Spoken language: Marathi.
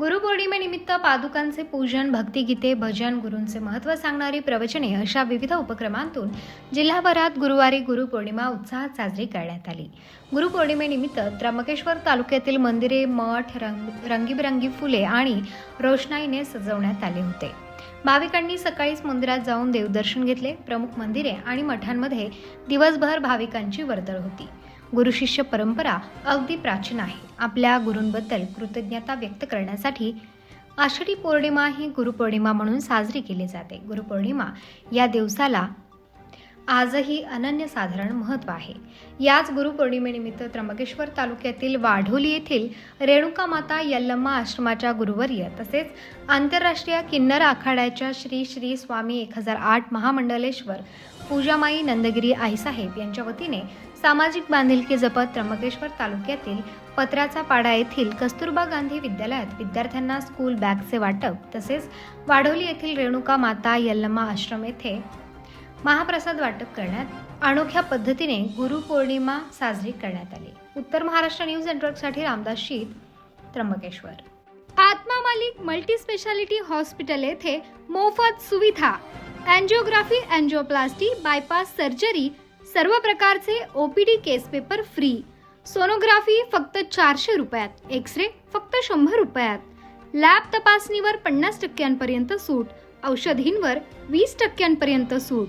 गुरुपौर्णिमेनिमित्त पादुकांचे पूजन भक्तिगीते भजन गुरूंचे महत्त्व सांगणारी प्रवचने अशा विविध उपक्रमांतून जिल्हाभरात गुरुवारी गुरुपौर्णिमा उत्साहात साजरी करण्यात आली. गुरुपौर्णिमेनिमित्त त्र्यंबकेश्वर तालुक्यातील मंदिरे मठ रंग रंगीबेरंगी फुले आणि रोषणाईने सजवण्यात आले होते. भाविकांनी सकाळीच मंदिरात जाऊन देवदर्शन घेतले. प्रमुख मंदिरे आणि मठांमध्ये दिवसभर भाविकांची वर्दळ होती. गुरुशिष्य परंपरा अगदी प्राचीन आहे. आपल्या गुरूंबद्दल कृतज्ञता व्यक्त करण्यासाठी आषाढी पौर्णिमा ही गुरुपौर्णिमा म्हणून साजरी केली जाते. गुरुपौर्णिमा या दिवसाला आजही अनन्यसाधारण महत्त्व आहे. याच गुरुपौर्णिमेनिमित्त त्र्यंबकेश्वर तालुक्यातील वाढोली येथील रेणुका माता यल्लम्मा आश्रमाच्या गुरुवर्य तसेच आंतरराष्ट्रीय किन्नर आखाड्याच्या श्री श्री स्वामी एक हजार आठ महामंडलेश्वर पूजामाई नंदगिरी आईसाहेब यांच्या वतीने सामाजिक बांधिलकी जपत त्र्यंबकेश्वर तालुक्यातील पत्राचा पाडा येथील कस्तुरबा गांधी विद्यालयात विद्यार्थ्यांना स्कूल बॅगचे वाटप तसेच वाढोली येथील रेणुका माता यल्लम्मा आश्रम येथे महाप्रसाद वाटप करण्यात अनोख्या पद्धतीने गुरुपौर्णिमा साजरी करण्यात आली. उत्तर महाराष्ट्र न्यूज नेटवर्कसाठी रामदास शीत त्र्यंबकेश्वर. आत्मा मालिक मल्टी स्पेशालिटी हॉस्पिटल येथे मोफत सुविधा अँजिओग्राफी अँजिओप्लास्टी बायपास सर्जरी सर्व प्रकारचे OPD case paper free sonography फक्त चारशे रुपयात एक्स रे फक्त शंभर रुपयात. लॅब तपासणीवर पन्नास टक्क्यांपर्यंत सूट औषधींवर वीस टक्क्यांपर्यंत सूट.